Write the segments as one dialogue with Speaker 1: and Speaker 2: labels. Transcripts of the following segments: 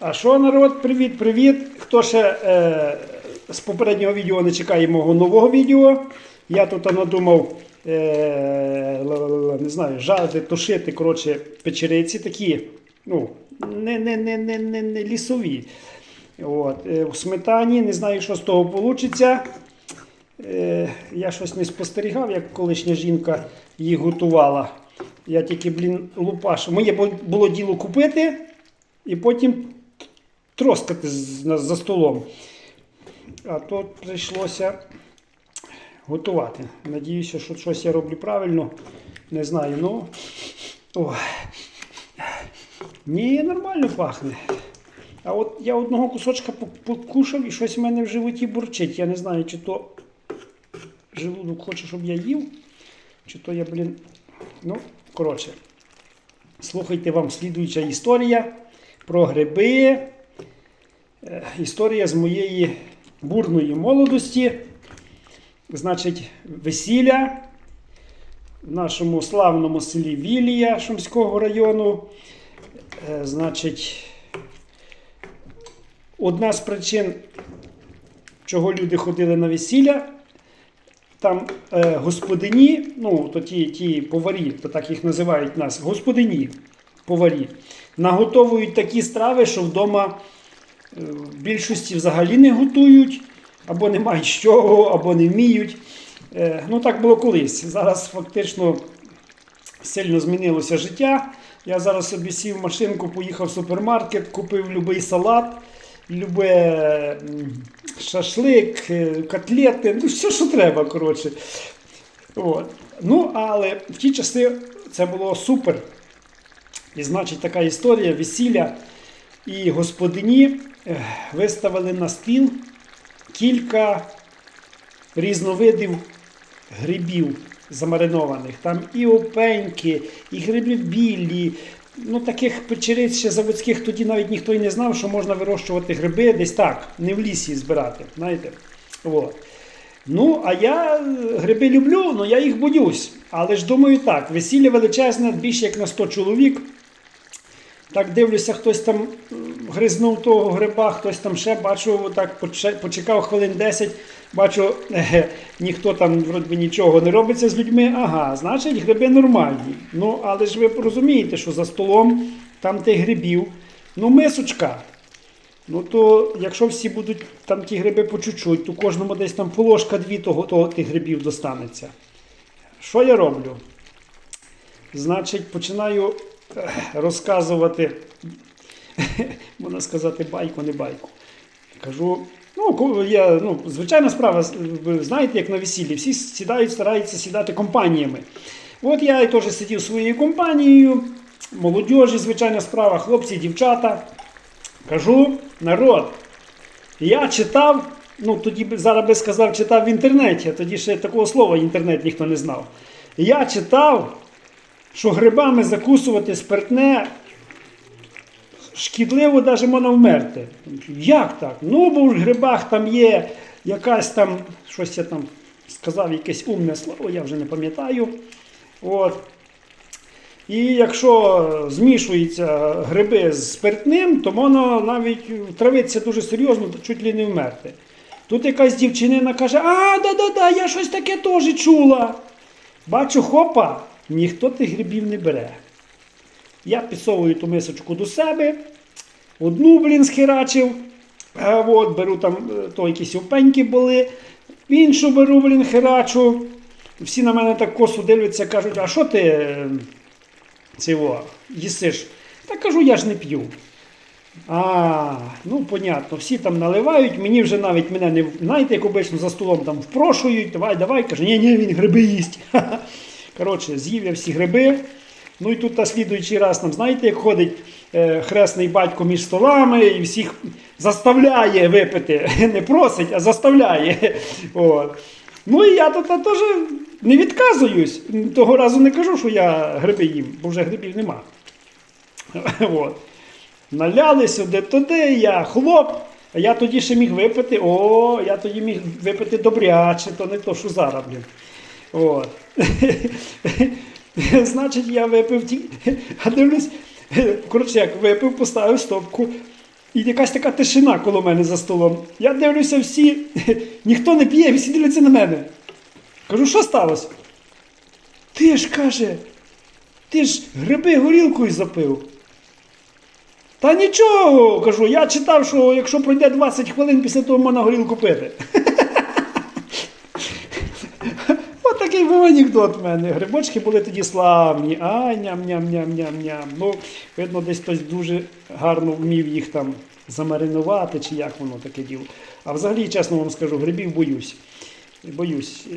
Speaker 1: А що, народ, привіт-привіт! Хто ще е, з попереднього відео не чекає мого нового відео? Я тут надумав е, не знаю, жарити, тушити коротше, печериці такі, ну, не, не, не, не, не, не лісові. От, е, в сметані, не знаю, що з того вийде. Е, я щось не спостерігав, як колишня жінка їх готувала. Я тільки, блін, лупаш. Моє було діло купити і потім троскати за столом. А тут прийшлося готувати. Надіюся, що щось я роблю правильно. Не знаю, ну. Ой. Ні, нормально пахне. А от я одного кусочка покушав і щось в мене в животі бурчить. Я не знаю, чи то желудок хоче, щоб я їв, чи то я, блін. Ну, коротше. Слухайте вам слідуюча історія про гриби. Е, Історія з моєї бурної молодості. Значить, весілля в нашому славному селі Вілія Шумського району. Е, Значить, одна з причин, чого люди ходили на весілля, там е, господині, ну, то ті, ті поварі, то так їх називають нас, господині, поварі, наготовують такі страви, що вдома в більшості взагалі не готують, або не мають з чого, або не вміють. Е, ну так було колись. Зараз фактично сильно змінилося життя. Я зараз собі сів в машинку, поїхав в супермаркет, купив будь-який салат, любе шашлик, е, котлети, ну все, що треба, коротше. От. Ну, але в ті часи це було супер. І значить, така історія весілля. І господині е, виставили на стіл кілька різновидів грибів замаринованих. Там і опеньки, і гриби білі. Ну, таких печериць ще заводських тоді навіть ніхто й не знав, що можна вирощувати гриби десь так, не в лісі збирати. знаєте. От. Ну, а я е, гриби люблю, але я їх боюсь. Але ж думаю так, весілля величезне, більше як на 100 чоловік. Так дивлюся, хтось там гризнув того гриба, хтось там ще бачу, так почекав хвилин 10, бачу, е, ніхто там вроді нічого не робиться з людьми. Ага, значить, гриби нормальні. Ну, але ж ви розумієте, що за столом там тих грибів, ну, мисочка. Ну то якщо всі будуть там ті гриби по чуть-чуть, то кожному десь там положка дві того, того тих грибів достанеться. Що я роблю? Значить, починаю розказувати, можна сказати, байку, не байку. Кажу, ну, я, ну, звичайна справа, ви знаєте, як на весіллі, всі сідають, стараються сідати компаніями. От я теж сидів своєю компанією, молодіжі, звичайна справа, хлопці, дівчата. Кажу, народ, я читав, ну тоді зараз би сказав, читав в інтернеті, а тоді ще такого слова інтернет ніхто не знав. Я читав, що грибами закусувати спиртне шкідливо навіть можна вмерти. Як так? Ну, бо в грибах там є якась там, щось я там сказав, якесь умне слово, я вже не пам'ятаю. От. І якщо змішуються гриби з спиртним, то воно навіть травиться дуже серйозно, чуть ли не вмерти. Тут якась дівчинина каже: А, да-да-да, я щось таке теж чула. Бачу, хопа, ніхто тих грибів не бере. Я підсовую ту мисочку до себе, одну, блін, схерачив. От, беру там, е, то якісь опеньки були, іншу беру, блін, херачу. Всі на мене так косо дивляться, кажуть, а що ти е, цього їсиш? Та кажу, я ж не п'ю. А, ну понятно, всі там наливають, мені вже навіть мене не знаєте, як обично за столом там впрошують, давай, давай, каже, ні, ні, він гриби їсть. Коротше, з'їв я всі гриби. Ну і тут на слідуючий раз там, знаєте, як ходить е, хресний батько між столами і всіх заставляє випити. Не просить, а заставляє. От. Ну і я тут теж не відказуюсь. Того разу не кажу, що я гриби їм, бо вже грибів нема. От. Наляли сюди туди, я хлоп. А я тоді ще міг випити. О, я тоді міг випити добряче, то не то, що зараз, блін. От. Значить, я випив ті. А дивлюсь, коротше, як випив, поставив стопку. І якась така тишина коло мене за столом. Я дивлюся всі, ніхто не п'є, всі дивляться на мене. Кажу, що сталося? Ти ж каже, ти ж гриби горілкою запив. Та нічого, кажу, я читав, що якщо пройде 20 хвилин після того можна горілку пити. Був анекдот в мене. Грибочки були тоді славні. Ай, ням-ням-ням-ням-ням. Ну, видно, десь хтось дуже гарно вмів їх там замаринувати, чи як воно таке діло. А взагалі, чесно вам скажу, грибів боюсь. Боюсь. Е,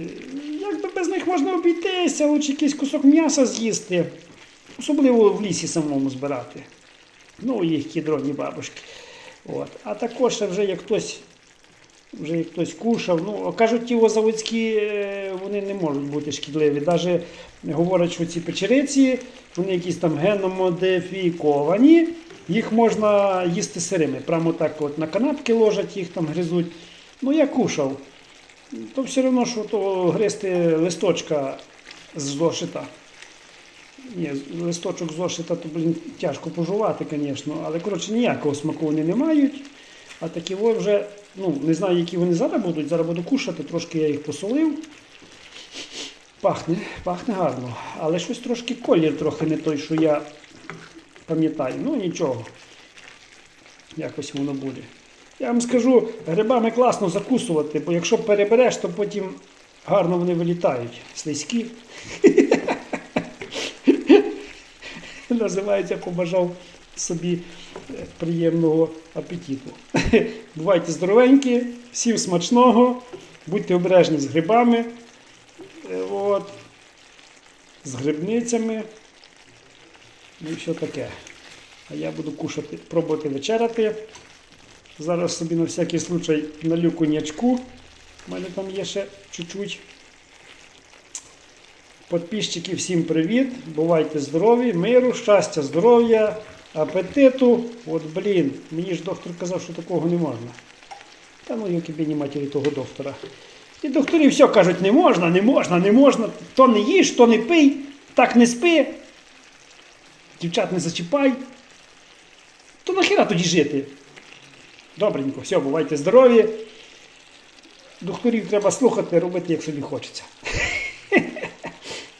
Speaker 1: Як би без них можна обійтися, лучше якийсь кусок м'яса з'їсти. Особливо в лісі самому збирати. Ну, їх кідровні бабушки. От. А також вже як хтось вже хтось кушав. Ну, кажуть, ті заводські е, вони не можуть бути шкідливі. Навіть говорять, що ці печериці, вони якісь там геномодифіковані, їх можна їсти сирими. Прямо так от на канапки ложать, їх там гризуть. Ну, я кушав. То все одно, що то гризти листочка з зошита. Ні, листочок зошита, то блін, тяжко пожувати, звісно, але коротше ніякого смаку вони не мають. А такі вже, ну, не знаю, які вони зараз будуть. Зараз буду кушати, трошки я їх посолив. Пахне, пахне гарно. Але щось трошки колір трохи не той, що я пам'ятаю. Ну нічого. Якось воно буде. Я вам скажу, грибами класно закусувати, бо якщо перебереш, то потім гарно вони вилітають. Слизькі. Називається, побажав собі е, приємного апетиту. Бувайте здоровенькі, всім смачного, будьте обережні з грибами, е, от, з грибницями. Ну і все таке. А я буду кушати, пробувати вечеряти. Зараз собі на всякий случай налю коньячку. У мене там є ще чуть-чуть. Подписчики, всім привіт! Бувайте здорові, миру, щастя, здоров'я, апетиту. От блін, мені ж доктор казав, що такого не можна. Та ну йоки бідні матері того доктора. І докторі все кажуть, не можна, не можна, не можна. То не їж, то не пий, так не спи. Дівчат не зачіпай. То нахіра тоді жити? Добренько, все, бувайте здорові. Докторів треба слухати, робити, як собі хочеться.